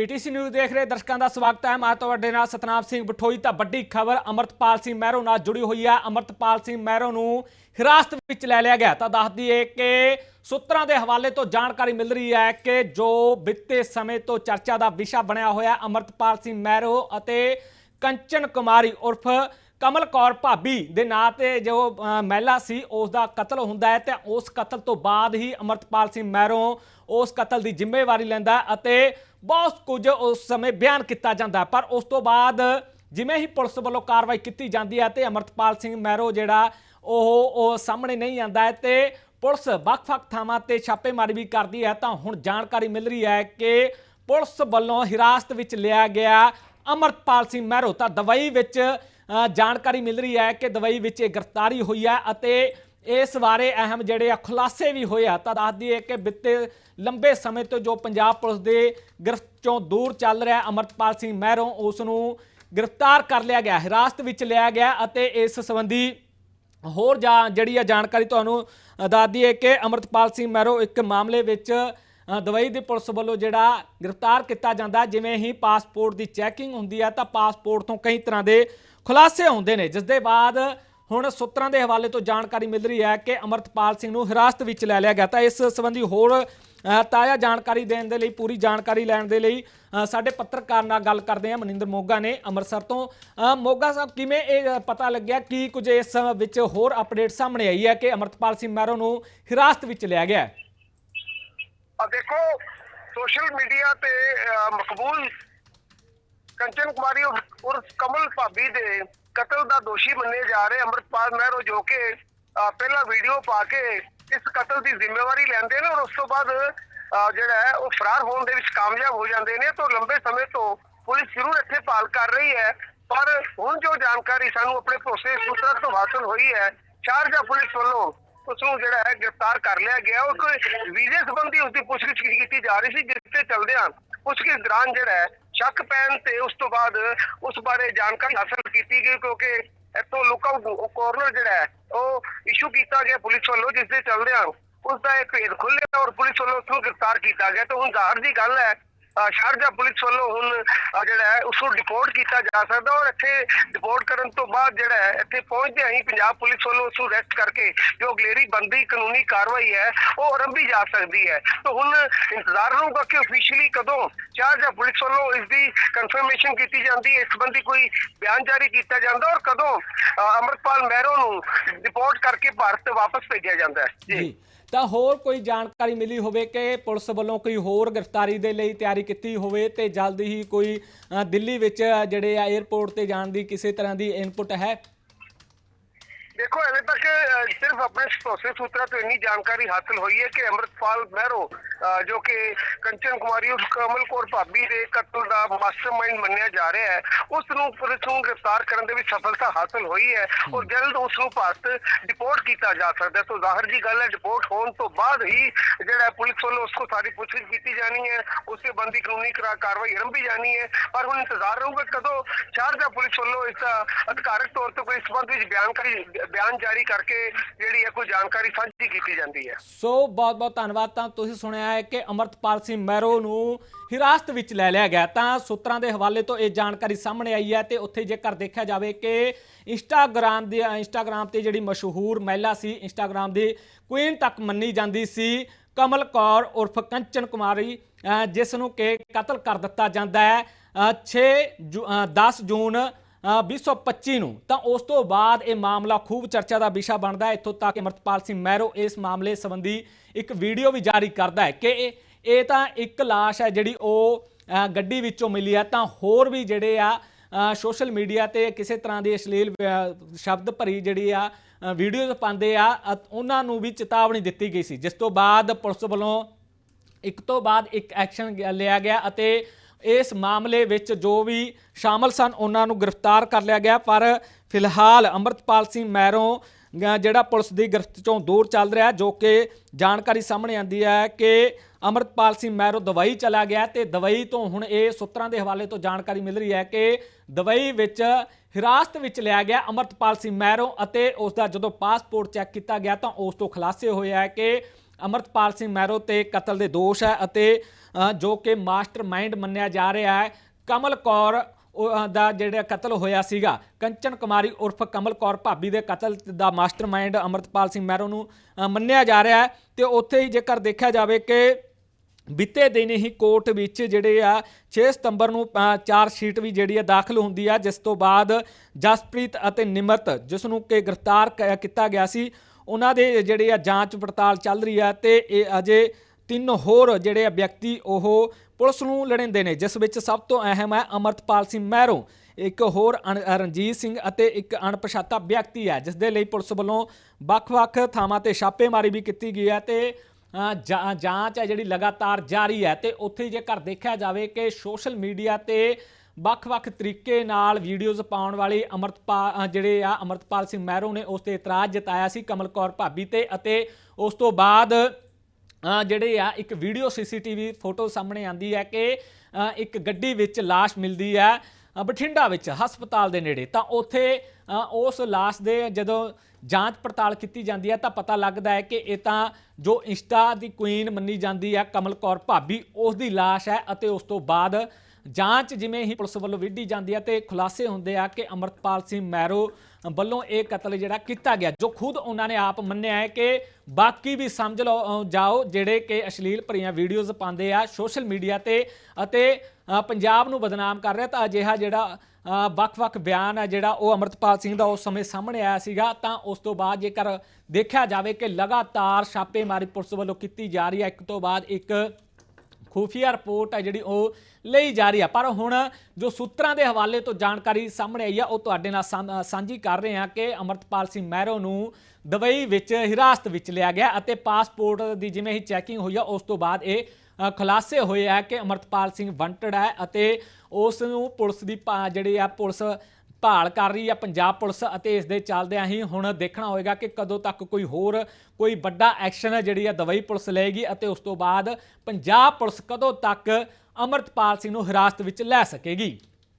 PTC news ਦੇਖ ਰਹੇ ਦਰਸ਼ਕਾਂ ਦਾ ਸਵਾਗਤ ਹੈ। ਮੈਂ ਤੁਹਾਡੇ ਨਾਲ ਸਤਨਾਮ ਸਿੰਘ ਬਠੋਈ। ਤਾਂ ਵੱਡੀ ਖਬਰ ਅਮਰਤਪਾਲ ਸਿੰਘ ਮਹਿਰੋ ਨਾਲ ਜੁੜੀ ਹੋਈ ਹੈ। ਅਮਰਤਪਾਲ ਸਿੰਘ ਮਹਿਰੋ ਨੂੰ ਹਿਰਾਸਤ ਵਿੱਚ ਲੈ ਲਿਆ ਗਿਆ। ਤਾਂ ਦੱਸ ਦਈਏ ਕਿ ਸੂਤਰਾਂ ਦੇ ਹਵਾਲੇ ਤੋਂ ਜਾਣਕਾਰੀ ਮਿਲ ਰਹੀ ਹੈ ਕਿ ਜੋ ਬੀਤੇ ਸਮੇਂ ਤੋਂ ਚਰਚਾ ਦਾ ਵਿਸ਼ਾ ਬਣਿਆ ਹੋਇਆ ਅਮਰਤਪਾਲ ਸਿੰਘ ਮਹਿਰੋ ਅਤੇ ਕੰਚਨ ਕੁਮਾਰੀ ਉਰਫ ਕਮਲ ਕੌਰ ਭਾਬੀ ਦੇ ਨਾਂ ਤੇ ਜੋ ਮਹਿਲਾ ਸੀ ਉਸ ਦਾ ਕਤਲ ਹੁੰਦਾ ਹੈ ਤੇ ਉਸ ਕਤਲ ਤੋਂ ਬਾਅਦ ਹੀ ਅਮਰਤਪਾਲ ਸਿੰਘ ਮਹਿਰੋਂ ਉਸ ਕਤਲ ਦੀ ਜ਼ਿੰਮੇਵਾਰੀ ਲੈਂਦਾ ਅਤੇ ਬਹੁਤ ਕੁਝ ਉਸ ਸਮੇਂ ਬਿਆਨ ਕੀਤਾ ਜਾਂਦਾ। ਪਰ ਉਸ ਤੋਂ ਬਾਅਦ ਜਿਵੇਂ ਹੀ ਪੁਲਿਸ ਵੱਲੋਂ ਕਾਰਵਾਈ ਕੀਤੀ ਜਾਂਦੀ ਹੈ ਤੇ ਅਮਰਤਪਾਲ ਸਿੰਘ ਮਹਿਰੋ ਜਿਹੜਾ ਉਹ ਉਹ ਸਾਹਮਣੇ ਨਹੀਂ ਆਂਦਾ ਹੈ ਤੇ ਪੁਲਿਸ ਵੱਖ-ਵੱਖ ਥਾਵਾਂ ਤੇ ਛਾਪੇਮਾਰੀ ਵੀ ਕਰਦੀ ਹੈ ਤਾਂ ਹੁਣ ਜਾਣਕਾਰੀ ਮਿਲ ਰਹੀ ਹੈ ਕਿ ਪੁਲਿਸ ਵੱਲੋਂ ਹਿਰਾਸਤ ਵਿੱਚ ਲਿਆ ਗਿਆ ਅਮਰਤਪਾਲ ਸਿੰਘ ਮਹਿਰੋ ਤਾਂ ਦਵਾਈ ਵਿੱਚ ਜਾਣਕਾਰੀ ਮਿਲ ਰਹੀ ਹੈ ਕਿ ਦੁਬਈ ਵਿੱਚ ਇਹ ਗ੍ਰਿਫਤਾਰੀ ਹੋਈ ਹੈ ਅਤੇ ਇਸ ਬਾਰੇ ਅਹਿਮ ਜਿਹੜੇ ਆ ਖੁਲਾਸੇ ਵੀ ਹੋਏ ਆ। ਤਾਂ ਦੱਸ ਦਈਏ ਕਿ ਬਿੱਤੇ ਲੰਬੇ ਸਮੇਂ ਤੋਂ ਜੋ ਪੰਜਾਬ ਪੁਲਿਸ ਦੇ ਗ੍ਰਿਫਤ ਚੋਂ ਦੂਰ ਚੱਲ ਰਿਹਾ ਅਮਰਤਪਾਲ ਸਿੰਘ ਮਹਿਰੋਂ ਉਸ ਨੂੰ ਗ੍ਰਿਫਤਾਰ ਕਰ ਲਿਆ ਗਿਆ ਹਿਰਾਸਤ ਵਿੱਚ ਲਿਆ ਗਿਆ ਅਤੇ ਇਸ ਸੰਬੰਧੀ ਹੋਰ ਜਾ ਜਿਹੜੀ ਆ ਜਾਣਕਾਰੀ ਤੁਹਾਨੂੰ ਦੱਸਦੀ ਹੈ ਕਿ ਅਮਰਤਪਾਲ ਸਿੰਘ ਮਹਿਰੋ ਇੱਕ ਮਾਮਲੇ ਵਿੱਚ ਅ, ਦਵਾਈ ਦੀ ਪੁਲਿਸ ਵੱਲੋਂ ਜਿਹੜਾ ਗ੍ਰਿਫਤਾਰ ਕੀਤਾ ਜਾਂਦਾ ਜਿਵੇਂ ਹੀ ਪਾਸਪੋਰਟ ਦੀ ਚੈਕਿੰਗ ਹੁੰਦੀ ਹੈ ਤਾਂ ਪਾਸਪੋਰਟ ਤੋਂ ਕਈ ਤਰ੍ਹਾਂ ਦੇ ਖੁਲਾਸੇ ਹੁੰਦੇ ਨੇ ਜਿਸ ਦੇ ਬਾਅਦ ਹੁਣ ਸੂਤਰਾਂ ਦੇ ਹਵਾਲੇ ਤੋਂ ਜਾਣਕਾਰੀ ਮਿਲ ਰਹੀ ਹੈ ਕਿ ਅਮਰਤਪਾਲ ਸਿੰਘ ਨੂੰ ਹਿਰਾਸਤ ਵਿੱਚ ਲੈ ਲਿਆ ਗਿਆ ਤਾਂ ਇਸ ਸੰਬੰਧੀ ਹੋਰ ਤਾਜ਼ਾ ਜਾਣਕਾਰੀ ਦੇਣ ਦੇ ਲਈ ਪੂਰੀ ਜਾਣਕਾਰੀ ਲੈਣ ਦੇ ਲਈ ਸਾਡੇ ਪੱਤਰਕਾਰ ਨਾਲ ਗੱਲ ਕਰਦੇ ਹਾਂ ਮਨਿੰਦਰ ਮੋਗਾ ਨੇ ਅੰਮ੍ਰਿਤਸਰ ਤੋਂ। ਅ, ਮੋਗਾ ਸਾਹਿਬ ਕਿਵੇਂ ਇਹ ਪਤਾ ਲੱਗਿਆ? ਕੀ ਕੁਝ ਇਸ ਵਿੱਚ ਹੋਰ ਅਪਡੇਟ ਸਾਹਮਣੇ ਆਈ ਹੈ ਕਿ ਅਮਰਤਪਾਲ ਸਿੰਘ ਮਹਿਰੋ ਨੂੰ ਹਿਰਾਸਤ ਵਿੱਚ ਲਿਆ ਗਿਆ ਹੈ? ਦੇਖੋ ਸੋਸ਼ਲ ਮੀਡੀਆ ਤੇ ਮਕਬੂਲ ਕੰਚਨ ਕੁਮਾਰੀ ਉਰ- ਕਮਲ ਭਾਬੀ ਦੇ ਕਤਲ ਦਾ ਦੋਸ਼ੀ ਮੰਨੇ ਜਾ ਰਹੇ ਅੰਮ੍ਰਿਤਪਾਲ ਮਹਿਰੋ ਜੋ ਕਿ ਪਹਿਲਾਂ ਵੀਡੀਓ ਪਾ ਕੇ ਇਸ ਕਤਲ ਦੀ ਜ਼ਿੰਮੇਵਾਰੀ ਲੈਂਦੇ ਨੇ ਔਰ ਉਸ ਤੋਂ ਬਾਅਦ ਜਿਹੜਾ ਹੈ ਉਹ ਫਰਾਰ ਹੋਣ ਦੇ ਵਿੱਚ ਕਾਮਯਾਬ ਹੋ ਜਾਂਦੇ ਨੇ ਤੋਂ ਲੰਬੇ ਸਮੇਂ ਤੋਂ ਪੁਲਿਸ ਜ਼ਰੂਰ ਇੱਥੇ ਭਾਲ ਕਰ ਰਹੀ ਹੈ। ਪਰ ਹੁਣ ਜੋ ਜਾਣਕਾਰੀ ਸਾਨੂੰ ਆਪਣੇ ਭਰੋਸੇ ਸੂਤਰਾਂ ਤੋਂ ਹਾਸਲ ਹੋਈ ਹੈ, ਸ਼ਾਰਜਾ ਪੁਲਿਸ ਵੱਲੋਂ ਉਸ ਨੂੰ ਜਿਹੜਾ ਹੈ ਗ੍ਰਿਫਤਾਰ ਕਰ ਲਿਆ ਗਿਆ। ਉਹ ਵੀਜ਼ੇ ਸੰਬੰਧੀ ਉਸ ਦੀ ਪੁੱਛਗਿੱਛ ਕੀਤੀ ਜਾ ਰਹੀ ਸੀ, ਜਿਸ ਤੇ ਚੱਲਦਿਆਂ ਪੁੱਛਗਿੱਛ ਦੌਰਾਨ ਜਿਹੜਾ ਹੈ ਸ਼ੱਕ ਪੈਣ ਤੇ ਉਸ ਤੋਂ ਬਾਅਦ ਉਸ ਬਾਰੇ ਜਾਣਕਾਰੀ ਹਾਸਲ ਕੀਤੀ ਗਈ ਕਿਉਂਕਿ ਇੱਥੋਂ ਲੁੱਕਆਊਟ ਕੋਰਨਰ ਜਿਹੜਾ ਹੈ, ਉਹ ਇਸ਼ੂ ਕੀਤਾ ਗਿਆ ਪੁਲਿਸ ਵੱਲੋਂ, ਜਿਸ ਦੇ ਚੱਲਦਿਆਂ ਉਸ ਦਾ ਇੱਕ ਭੇਦ ਖੁੱਲਿਆ ਔਰ ਪੁਲਿਸ ਵੱਲੋਂ ਉਸ ਨੂੰ ਗ੍ਰਿਫਤਾਰ ਕੀਤਾ ਗਿਆ। ਤੇ ਹੁਣ ਜ਼ਾਹਰ ਦੀ ਗੱਲ ਹੈ ਸ਼ਾਰਜਾ ਪੁਲਿਸ ਵੱਲੋਂ ਹੁਣ, ਅਹ ਜਿਹੜਾ ਹੈ, ਉਸ ਨੂੰ ਡਿਪੋਰਟ ਕੀਤਾ ਜਾ ਸਕਦਾ ਔਰ ਇੱਥੇ ਡਿਪੋਰਟ ਕਰਨ ਤੋਂ ਬਾਅਦ ਜਿਹੜਾ ਹੈ, ਇੱਥੇ ਪਹੁੰਚਦੇ ਹੀ ਪੰਜਾਬ ਪੁਲਿਸ ਵੱਲੋਂ ਉਸ ਨੂੰ ਅਰੈਸਟ ਕਰਕੇ ਜੋ ਅਗਲੇਰੀ ਬੰਦੀ ਕਾਨੂੰਨੀ ਕਾਰਵਾਈ ਹੈ, ਉਹ ਆਰੰਭੀ ਜਾ ਸਕਦੀ ਹੈ। ਤਾਂ ਹੁਣ ਇੰਤਜ਼ਾਰ ਰਹੂਗਾ ਕਿ ਅਫੀਸ਼ੀਅਲੀ ਕਦੋਂ ਸ਼ਾਰਜਾ ਪੁਲਿਸ ਵੱਲੋਂ ਇਸ ਦੀ ਕਨਫਰਮੇਸ਼ਨ ਕੀਤੀ ਜਾਂਦੀ ਹੈ, ਇਸ ਸੰਬੰਧੀ ਕੋਈ ਬਿਆਨ ਜਾਰੀ ਕੀਤਾ ਜਾਂਦਾ ਔਰ ਕਦੋਂ, ਅਹ ਅਮਰਪਾਲ ਮਹਿਰੋ ਨੂੰ ਡਿਪੋਰਟ ਕਰਕੇ ਭਾਰਤ ਵਾਪਸ ਭੇਜਿਆ ਜਾਂਦਾ ਹੈ। ਜੀ। ਤਾਂ ਹੋਰ ਕੋਈ ਜਾਣਕਾਰੀ ਮਿਲੀ ਹੋਵੇ ਕਿ ਪੁਲਿਸ ਵੱਲੋਂ ਕੋਈ ਹੋਰ ਗ੍ਰਿਫਤਾਰੀ ਦੇ ਲਈ ਤਿਆਰੀ ਕੀਤੀ ਹੋਵੇ ਤੇ ਜਲਦੀ ਹੀ ਕੋਈ ਦਿੱਲੀ ਵਿੱਚ ਜਿਹੜੇ ਆ 에ਅਰਪੋਰਟ ਤੇ ਜਾਣ ਦੀ ਕਿਸੇ ਤਰ੍ਹਾਂ ਦੀ ਇਨਪੁਟ ਹੈ? ਦੇਖੋ ਹਲੇ ਤੱਕ ਸਿਰਫ ਆਪਣੇ ਭਰੋਸੇ ਸੂਤਰਾਂ ਤੋਂ ਇੰਨੀ ਜਾਣਕਾਰੀ ਹਾਸਲ ਹੋਈ ਹੈ ਕਿ ਅੰਮ੍ਰਿਤਪਾਲ ਮਹਿਰੋ ਜੋ ਕਿ ਕੰਚਨ ਕੁਮਾਰੀ ਉਸ ਕਮਲ ਕੌਰ ਭਾਬੀ ਦੇ ਕਤਲ ਦਾ ਮਾਸਟਰਮਾਈਂਡ ਮੰਨਿਆ ਜਾ ਰਿਹਾ ਹੈ ਉਸ ਨੂੰ ਪੁਲਿਸ ਨੂੰ ਗ੍ਰਿਫਤਾਰ ਕਰਨ ਦੇ ਵਿੱਚ ਸਫਲਤਾ ਹਾਸਲ ਹੋਈ ਹੈ ਔਰ ਜਲਦ ਉਸ ਨੂੰ ਭਾਰਤ ਡਿਪੋਰਟ ਕੀਤਾ ਜਾ ਸਕਦਾ। ਤਾਂ ਜ਼ਾਹਰ ਜੀ ਗੱਲ ਹੈ ਡਿਪੋਰਟ ਹੋਣ ਤੋਂ ਬਾਅਦ ਹੀ ਜਿਹੜਾ ਪੁਲਿਸ ਵੱਲੋਂ ਉਸ ਨੂੰ ਸਾਰੀ ਪੁੱਛਗਿੱਛ ਕੀਤੀ ਜਾਣੀ ਹੈ ਉਸ ਬੰਦੀ ਕਾਨੂੰਨੀ ਕਰਾ- ਕਾਰਵਾਈ ਆਰੰਭੀ ਜਾਣੀ ਹੈ ਪਰ ਹੁਣ ਇੰਤਜ਼ਾਰ ਰਹੂਗਾ ਕਦੋਂ ਸ਼ਾਰਜਾ ਪੁਲਿਸ ਵੱਲੋਂ ਇਸ ਦਾ ਅਧਿਕਾਰਕ ਤੌਰ ਤੇ ਕੋਈ ਇਸ ਸੰਬੰਧ ਵਿੱਚ ਬਿਆਨਕਾਰੀ ਬਿਆਨ ਜਾਰੀ ਕਰਕੇ ਜਿਹੜੀ ਹੈ ਕੋਈ ਜਾਣਕਾਰੀ ਸਾਂਝੀ ਕੀਤੀ ਜਾਂਦੀ ਹੈ। ਸੋ ਬਹੁਤ ਬਹੁਤ ਧੰਨਵਾਦ। ਤਾਂ ਤੁਸੀਂ ਸੁਣਿਆ ਹੈ ਕਿ ਅਮਰਤਪਾਲ ਸਿੰਘ ਮਹਿਰੋ ਨੂੰ ਹਿਰਾਸਤ ਵਿੱਚ ਲੈ ਲਿਆ ਗਿਆ। ਤਾਂ ਸੂਤਰਾਂ ਦੇ ਹਵਾਲੇ ਤੋਂ ਇਹ ਜਾਣਕਾਰੀ ਸਾਹਮਣੇ ਆਈ ਹੈ ਤੇ ਉੱਥੇ ਜੇਕਰ ਦੇਖਿਆ ਜਾਵੇ ਕਿ ਇੰਸਟਾਗ੍ਰਾਮ ਦੇ ਇੰਸਟਾਗ੍ਰਾਮ ਤੇ ਜਿਹੜੀ ਮਸ਼ਹੂਰ ਮਹਿਲਾ ਸੀ ਇੰਸਟਾਗ੍ਰਾਮ ਦੀ ਕੁਈਨ ਤੱਕ ਮੰਨੀ ਜਾਂਦੀ ਸੀ ਕਮਲ ਕੌਰ ਉਰਫ ਕੰਚਨ ਕੁਮਾਰੀ ਅ, ਜਿਸ ਨੂੰ ਕਿ ਕਤਲ ਕਰ ਦਿੱਤਾ ਜਾਂਦਾ ਹੈ ਅ, 6 ਜੂ- ਅ, 10 ਜੂਨ 2025 ਨੂੰ। ਤਾਂ ਉਸ ਤੋਂ ਬਾਅਦ ਇਹ ਮਾਮਲਾ ਖੂਬ ਚਰਚਾ ਦਾ ਵਿਸ਼ਾ ਬਣਦਾ ਹੈ ਇੱਥੋਂ ਤੱਕ ਕਿ ਅਮਰਤਪਾਲ ਸਿੰਘ ਮਹਿਰੋ ਇਸ ਮਾਮਲੇ ਸੰਬੰਧੀ ਇੱਕ ਵੀਡੀਓ ਵੀ ਜਾਰੀ ਕਰਦਾ ਹੈ ਕਿ ਇਹ ਤਾਂ ਇੱਕ ਲਾਸ਼ ਹੈ ਜਿਹੜੀ ਉਹ ਗੱਡੀ ਵਿੱਚੋਂ ਮਿਲੀ ਆ ਤਾਂ ਹੋਰ ਵੀ ਜਿਹੜੇ ਆ ਸੋਸ਼ਲ ਮੀਡੀਆ ਤੇ ਕਿਸੇ ਤਰ੍ਹਾਂ ਦੀ ਅਸ਼ਲੀਲ ਸ਼ਬਦ ਭਰੀ ਜਿਹੜੀ ਆ ਅ, ਵੀਡੀਓਜ਼ ਪਾਉਂਦੇ ਆ ਉਹਨਾਂ ਨੂੰ ਵੀ ਚੇਤਾਵਨੀ ਦਿੱਤੀ ਗਈ ਸੀ। ਜਿਸ ਤੋਂ ਬਾਅਦ ਪੁਲਿਸ ਵੱਲੋਂ ਇੱਕ ਤੋਂ ਬਾਅਦ ਇੱਕ ਐਕਸ਼ਨ ਲਿਆ ਗਿਆ ਅਤੇ ਇਸ ਮਾਮਲੇ ਵਿੱਚ ਜੋ ਵੀ ਸ਼ਾਮਲ ਸਨ, ਉਹਨਾਂ ਨੂੰ ਗ੍ਰਿਫਤਾਰ ਕਰ ਲਿਆ ਗਿਆ। ਪਰ ਫਿਲਹਾਲ ਅੰਮ੍ਰਿਤਪਾਲ ਸਿੰਘ ਮੈਰੋਂ ਜਿਹੜਾ ਪੁਲਿਸ ਦੀ ਗ੍ਰਿਫਤ ਚੋਂ ਦੂਰ ਚੱਲ ਰਿਹਾ, ਜੋ ਕਿ ਜਾਣਕਾਰੀ ਸਾਹਮਣੇ ਆਂਦੀ ਹੈ ਕਿ ਅੰਮ੍ਰਿਤਪਾਲ ਸਿੰਘ ਮਹਿਰੋਂ ਦਵਾਈ ਚਲਾ ਗਿਆ ਤੇ ਦਵਾਈ ਤੋਂ ਹੁਣ ਇਹ ਸੂਤਰਾਂ ਦੇ ਹਵਾਲੇ ਤੋਂ ਜਾਣਕਾਰੀ ਮਿਲ ਰਹੀ ਹੈ ਕਿ ਦਵਾਈ ਵਿੱਚ ਹਿਰਾਸਤ ਵਿੱਚ ਲਿਆ ਗਿਆ ਅੰਮ੍ਰਿਤਪਾਲ ਸਿੰਘ ਮਹਿਰੋਂ ਅਤੇ ਉਸ ਦਾ ਜਦੋਂ ਪਾਸਪੋਰਟ ਚੈੱਕ ਕੀਤਾ ਗਿਆ ਤਾਂ ਉਸ ਤੋਂ ਖੁਲਾਸੇ ਹੋਇਆ ਹੈ ਕਿ ਅਮਰਤਪਾਲ ਸਿੰਘ ਮਹਿਰੋ ਤੇ ਕਤਲ ਦੇ ਦੋਸ਼ ਹੈ ਅਤੇ ਜੋ ਕਿ ਮਾਸਟਰਮਾਈਂਡ ਮੰਨਿਆ ਜਾ ਰਿਹਾ ਹੈ, ਕਮਲ ਕੌਰ ਦਾ ਜਿਹੜਾ ਕਤਲ ਹੋਇਆ ਸੀਗਾ। ਕੰਚਨ ਕੁਮਾਰੀ ਉਰਫ ਕਮਲ ਕੌਰ ਭਾਬੀ ਦੇ ਕਤਲ ਦਾ ਮਾਸਟਰਮਾਈਂਡ ਅਮਰਤਪਾਲ ਸਿੰਘ ਮਹਿਰੋ ਨੂੰ ਮੰਨਿਆ ਜਾ ਰਿਹਾ ਹੈ ਤੇ ਉੱਥੇ ਹੀ ਜੇਕਰ ਦੇਖਿਆ ਜਾਵੇ ਕਿ ਬੀਤੇ ਦਿਨ ਹੀ ਕੋਰਟ ਵਿੱਚ ਜਿਹੜੇ ਆ 6 ਸਤੰਬਰ ਨੂੰ ਚਾਰ ਸ਼ੀਟ ਵੀ ਜਿਹੜੀ ਆ ਦਾਖਲ ਹੁੰਦੀ ਆ, ਜਿਸ ਤੋਂ ਬਾਅਦ ਜਸਪ੍ਰੀਤ ਅਤੇ ਨਿਮਰਤ, ਜਿਸ ਨੂੰ ਕਿ ਗ੍ਰਿਫਤਾਰ ਕ- ਕੀਤਾ ਗਿਆ ਸੀ ਉਹਨਾਂ ਦੇ ਜਿਹੜੇ ਆ ਜਾਂਚ ਪੜਤਾਲ ਚੱਲ ਰਹੀ ਹੈ ਤੇ ਇਹ ਅਜੇ ਤਿੰਨ ਹੋਰ ਜਿਹੜੇ ਆ ਵਿਅਕਤੀ ਉਹ ਪੁਲਿਸ ਨੂੰ ਲੜਿੰਦੇ ਨੇ ਜਿਸ ਵਿੱਚ ਸਭ ਤੋਂ ਅਹਿਮ ਹੈ ਅਮਰਤਪਾਲ ਸਿੰਘ ਮਹਿਰੋਂ ਇੱਕ ਹੋਰ ਅਣ- ਰਣਜੀਤ ਸਿੰਘ ਅਤੇ ਇੱਕ ਅਣਪਛਾਤਾ ਵਿਅਕਤੀ ਹੈ ਜਿਸ ਦੇ ਲਈ ਪੁਲਿਸ ਵੱਲੋਂ ਵੱਖ-ਵੱਖ ਥਾਵਾਂ ਤੇ ਛਾਪੇਮਾਰੀ ਵੀ ਕੀਤੀ ਗਈ ਹੈ ਤੇ ਅ, ਜਾਂਚ ਹੈ ਜਿਹੜੀ ਲਗਾਤਾਰ ਜਾਰੀ ਹੈ ਤੇ ਉੱਥੇ ਜੇਕਰ ਦੇਖਿਆ ਜਾਵੇ ਕਿ ਸੋਸ਼ਲ ਮੀਡੀਆ ਤੇ ਵੱਖ-ਵੱਖ ਤਰੀਕੇ ਨਾਲ ਵੀਡੀਓਜ਼ ਪਾਉਣ ਵਾਲੇ ਅਮਰਤਪਾਲ ਜਿਹੜੇ ਆ ਅਮਰਤਪਾਲ ਸਿੰਘ ਮਹਿਰੋ ਨੇ ਉਸ ਤੇ ਇਤਰਾਜ਼ ਜਤਾਇਆ ਸੀ, ਕਮਲ ਕੌਰ ਭਾਬੀ ਤੇ ਅਤੇ ਉਸ ਤੋਂ ਬਾਅਦ ਜਿਹੜੇ ਆ ਇੱਕ ਵੀਡੀਓ ਸੀਸੀਟੀਵੀ ਫੋਟੋ ਸਾਹਮਣੇ ਆਂਦੀ ਹੈ ਕਿ ਇੱਕ ਗੱਡੀ ਵਿੱਚ ਲਾਸ਼ ਮਿਲਦੀ ਹੈ ਬਠਿੰਡਾ ਵਿੱਚ ਹਸਪਤਾਲ ਦੇ ਨੇੜੇ। ਤਾਂ ਉੱਥੇ ਉਸ ਲਾਸ਼ ਦੇ ਜਦੋਂ ਜਾਂਚ ਪੜਤਾਲ ਕੀਤੀ ਜਾਂਦੀ ਹੈ ਤਾਂ ਪਤਾ ਲੱਗਦਾ ਹੈ ਕਿ ਇਹ ਤਾਂ ਜੋ ਇੰਸਟਾ ਦੀ ਕੁਈਨ ਮੰਨੀ ਜਾਂਦੀ ਹੈ ਕਮਲ ਕੌਰ ਭਾਬੀ, ਉਸ ਦੀ ਲਾਸ਼ ਹੈ ਅਤੇ ਉਸ ਤੋਂ ਬਾਅਦ ਜਾਂਚ ਜਿਵੇਂ ਹੀ ਪੁਲਿਸ ਵੱਲੋਂ ਵਿੱਢੀ ਜਾਂਦੀ ਹੈ ਤੇ ਖੁਲਾਸੇ ਹੁੰਦੇ ਆ ਕਿ ਅਮਰਤਪਾਲ ਸਿੰਘ ਮੈਰੋ ਵੱਲੋਂ ਇਹ ਕਤਲ ਜਿਹੜਾ ਕੀਤਾ ਗਿਆ, ਜੋ ਖੁਦ ਉਹਨਾਂ ਨੇ ਆਪ ਮੰਨਿਆ ਹੈ ਕਿ ਬਾਕੀ ਵੀ ਸਮਝ ਲਓ ਜਾਓ, ਜਿਹੜੇ ਕਿ ਅਸ਼ਲੀਲ ਭਰੀਆਂ ਵੀਡੀਓਜ਼ ਪਾਉਂਦੇ ਆ ਸੋਸ਼ਲ ਮੀਡੀਆ ਤੇ ਅਤੇ ਪੰਜਾਬ ਨੂੰ ਬਦਨਾਮ ਕਰ ਰਿਹਾ ਤਾਂ ਅਜਿਹਾ ਜਿਹੜਾ ਵੱਖ-ਵੱਖ ਬਿਆਨ ਹੈ ਜਿਹੜਾ ਉਹ ਅਮਰਤਪਾਲ ਸਿੰਘ ਦਾ ਉਸ ਸਮੇਂ ਸਾਹਮਣੇ ਆਇਆ ਸੀਗਾ, ਤਾਂ ਉਸ ਤੋਂ ਬਾਅਦ ਜੇਕਰ ਦੇਖਿਆ ਜਾਵੇ ਕਿ ਲਗਾਤਾਰ ਛਾਪੇਮਾਰੀ ਪੁਲਿਸ ਵੱਲੋਂ ਕੀਤੀ ਜਾ ਰਹੀ ਹੈ, ਇੱਕ ਤੋਂ ਬਾਅਦ ਇੱਕ ਖੂਫੀਆ ਰਿਪੋਰਟ ਹੈ ਜਿਹੜੀ ਉਹ ਲਈ ਜਾ ਰਹੀ ਹੈ ਪਰ ਹੁਣ ਜੋ ਸੂਤਰਾਂ ਦੇ ਹਵਾਲੇ ਤੋਂ ਜਾਣਕਾਰੀ ਸਾਹਮਣੇ ਆਈ ਆ, ਉਹ ਤੁਹਾਡੇ ਨਾਲ ਸਾਂ- ਸਾਂਝੀ ਕਰ ਰਹੇ ਹਾਂ ਕਿ ਅਮਰਤਪਾਲ ਸਿੰਘ ਮਹਿਰੋ ਨੂੰ ਦੁਬਈ ਵਿੱਚ ਹਿਰਾਸਤ ਵਿੱਚ ਲਿਆ ਗਿਆ ਅਤੇ ਪਾਸਪੋਰਟ ਦੀ ਜਿਵੇਂ ਹੀ ਚੈਕਿੰਗ ਹੋਈ ਆ, ਉਸ ਤੋਂ ਬਾਅਦ ਇਹ ਖੁਲਾਸੇ ਹੋਏ ਆ ਕਿ ਅਮਰਤਪਾਲ ਸਿੰਘ ਵਾਂਟਡ ਹੈ ਅਤੇ ਉਸ ਨੂੰ ਪੁਲਿਸ ਦੀ ਭਾ- ਜਿਹੜੀ ਆ ਪੁਲਿਸ ਭਾਲ ਕਰ ਰਹੀ ਹੈ ਪੰਜਾਬ ਪੁਲਿਸ ਅਤੇ ਇਸ ਦੇ ਚੱਲਦਿਆਂ ਹੀ ਹੁਣ ਦੇਖਣਾ ਹੋਏਗਾ ਕਿ ਕਦੋਂ ਤੱਕ ਕੋਈ ਹੋਰ, ਕੋਈ ਵੱਡਾ ਐਕਸ਼ਨ ਹੈ ਜਿਹੜੀ ਆ ਦਵਾਈ ਪੁਲਿਸ ਲਏਗੀ ਅਤੇ ਉਸ ਤੋਂ ਬਾਅਦ ਪੰਜਾਬ ਪੁਲਿਸ ਕਦੋਂ ਤੱਕ ਅਮਰਤਪਾਲ ਸਿੰਘ ਨੂੰ ਹਿਰਾਸਤ ਵਿੱਚ ਲੈ ਸਕੇਗੀ।